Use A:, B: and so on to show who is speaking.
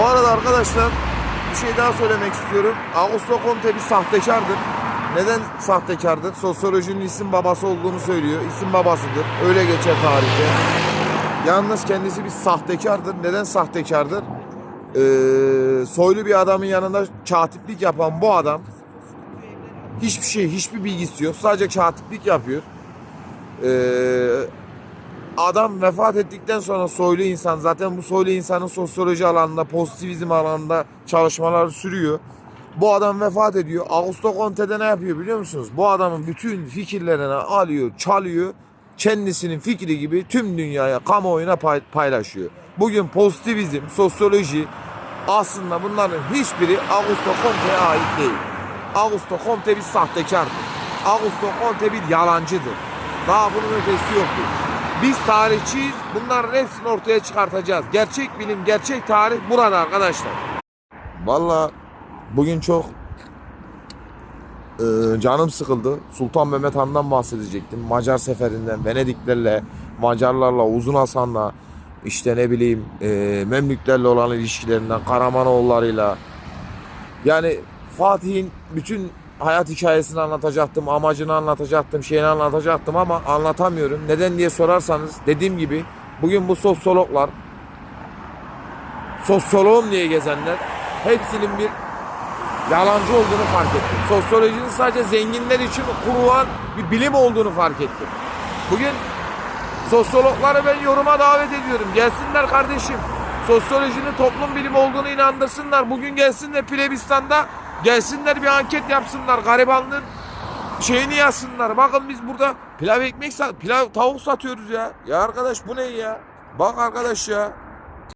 A: Bu arada arkadaşlar bir şey daha söylemek istiyorum. Augusto Conte bir sahtekardır. Neden sahtekardır? Sosyolojinin isim babası olduğunu söylüyor. İsim babasıdır. Öyle geçer tarihte. Yalnız kendisi bir sahtekardır. Neden sahtekardır? Ee, soylu bir adamın yanında katiplik yapan bu adam hiçbir şey, hiçbir bilgisi yok. Sadece katiplik yapıyor. Ee, adam vefat ettikten sonra soylu insan zaten bu soylu insanın sosyoloji alanında, pozitivizm alanında çalışmaları sürüyor. Bu adam vefat ediyor. Augusto Conte'de ne yapıyor biliyor musunuz? Bu adamın bütün fikirlerini alıyor, çalıyor. Kendisinin fikri gibi tüm dünyaya, kamuoyuna pay- paylaşıyor. Bugün pozitivizm, sosyoloji aslında bunların hiçbiri Augusto Conte'ye ait değil. Augusto Conte bir sahtekardır. Augusto Conte bir yalancıdır. Daha bunun ötesi yoktur. Biz tarihçiyiz. Bunların hepsini ortaya çıkartacağız. Gerçek bilim, gerçek tarih burada arkadaşlar. Vallahi bugün çok e, canım sıkıldı. Sultan Mehmet Han'dan bahsedecektim. Macar seferinden, Venediklerle, Macarlarla, Uzun Hasan'la, işte ne bileyim e, Memlüklerle olan ilişkilerinden, Karamanoğullarıyla. Yani Fatih'in bütün hayat hikayesini anlatacaktım, amacını anlatacaktım, şeyini anlatacaktım ama anlatamıyorum. Neden diye sorarsanız dediğim gibi bugün bu sosyologlar, sosyoloğum diye gezenler hepsinin bir yalancı olduğunu fark ettim. Sosyolojinin sadece zenginler için kurulan bir bilim olduğunu fark ettim. Bugün sosyologları ben yoruma davet ediyorum. Gelsinler kardeşim. Sosyolojinin toplum bilimi olduğunu inandırsınlar. Bugün gelsinler Plebistan'da gelsinler bir anket yapsınlar. Garibanlığın şeyini yazsınlar. Bakın biz burada pilav ekmek sat, pilav tavuk satıyoruz ya. Ya arkadaş bu ne ya? Bak arkadaş ya.